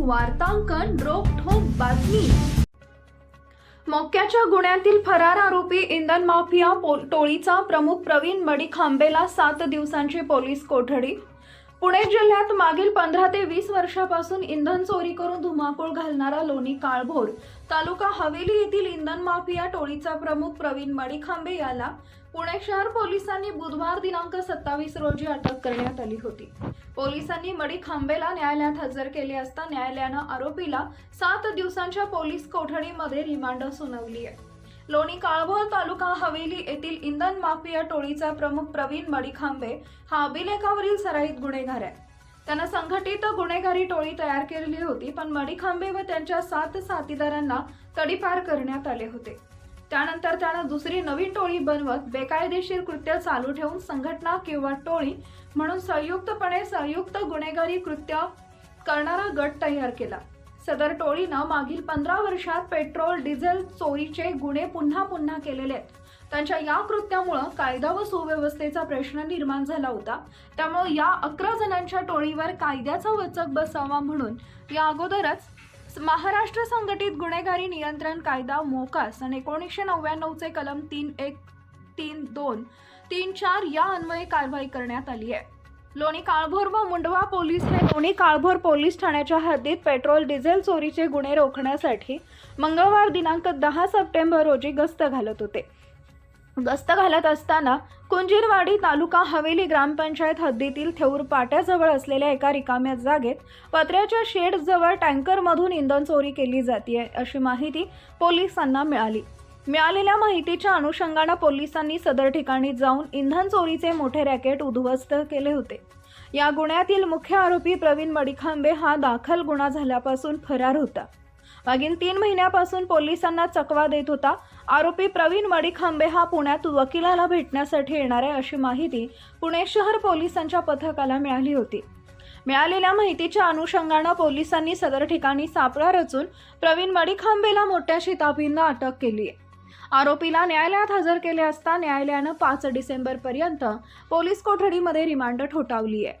वार्तांकन रोखोक बातमी. मोक्याच्या गुन्ह्यातील फरार आरोपी इंधन माफिया टोळीचा प्रमुख प्रवीण मडिखांबेला सात दिवसांची पोलीस कोठडी. पुणे जिल्ह्यात मागील पंधरा ते वीस वर्षापासून इंधन चोरी करून धुमाकूळ घालणारा लोणी काळभोर तालुका हवेली येथील इंधन माफिया टोळीचा प्रमुख प्रवीण मडिखांबे याला पुणे शहर पोलिसांनी बुधवार दिनांक सत्तावीस रोजी अटक करण्यात आली होती. पोलिसांनी मडिखांबेला न्यायालयात हजर केले असता न्यायालयानं आरोपीला सात दिवसांच्या पोलीस कोठडीमध्ये रिमांड सुनावली आहे. लोणी काळभोर तालुका हवेली येथील इंधन माफिया टोळीचा प्रमुख प्रवीण मडिखांबे हा अभिलेखावरील सराईत गुन्हेगार आहे. त्यानं संघटित गुन्हेगारी टोळी तयार केलेली होती पण मडिखांबे व त्यांच्या सात साथीदारांना तडीपार करण्यात आले होते. त्यानंतर त्यानं दुसरी नवीन टोळी बनवत बेकायदेशीर कृत्य चालू ठेवून संघटना किंवा टोळी म्हणून संयुक्तपणे संयुक्त गुन्हेगारी कृत्य करणारा गट तयार केला. सदर टोळीनं मागील पंधरा वर्षात पेट्रोल डिझेल चोरीचे गुन्हे पुन्हा पुन्हा केलेले आहेत. त्यांच्या या कृत्यामुळं कायदा व सुव्यवस्थेचा प्रश्न निर्माण झाला होता. त्यामुळे या अकरा जणांच्या टोळीवर कायद्याचा वचक बसावा म्हणून या अगोदरच महाराष्ट्र संघटित गुन्हेगारी नियंत्रण कायदा मोकास आणि एकोणीसशे नव्याण्णवचे कलम तीन एक तीन दोन तीन चार या अन्वये कारवाई करण्यात आली आहे. लोणी काळभोर व मुंडवा पोलीस हे लोणी काळभोर पोलीस ठाण्याच्या हद्दीत पेट्रोल डिझेल चोरीचे गुन्हे रोखण्यासाठी मंगळवार दिनांक दहा सप्टेंबर रोजी गस्त घालत होते. गस्त घालत असताना कुंजीरवाडी तालुका हवेली ग्रामपंचायत हद्दीतील थेऊर पाट्याजवळ असलेल्या एका रिकाम्या जागेत पत्र्याच्या शेडजवळ टँकरमधून इंधन चोरी केली जाते अशी माहिती पोलिसांना मिळाली. मिळालेल्या माहितीच्या अनुषंगानं पोलिसांनी सदर ठिकाणी जाऊन इंधन चोरीचे मोठे रॅकेट उद्ध्वस्त केले होते. या गुन्ह्यातील मुख्य आरोपी प्रवीण मडिखांबे हा दाखल गुन्हा झाल्यापासून फरार होता. मागील तीन महिन्यापासून पोलिसांना चकवा देत होता. आरोपी प्रवीण मडिखांबे हा पुण्यात वकिलाला भेटण्यासाठी येणार आहे अशी माहिती पुणे शहर पोलिसांच्या पथकाला मिळाली होती. मिळालेल्या माहितीच्या अनुषंगानं पोलिसांनी सदर ठिकाणी सापळा रचून प्रवीण मडिखांबेला मोठ्या शिताबींना अटक केली आहे. आरोपीला न्यायालयात हजर केले असता न्यायालयानं पाच डिसेंबरपर्यंत पोलीस कोठडीमध्ये रिमांड ठोठावली आहे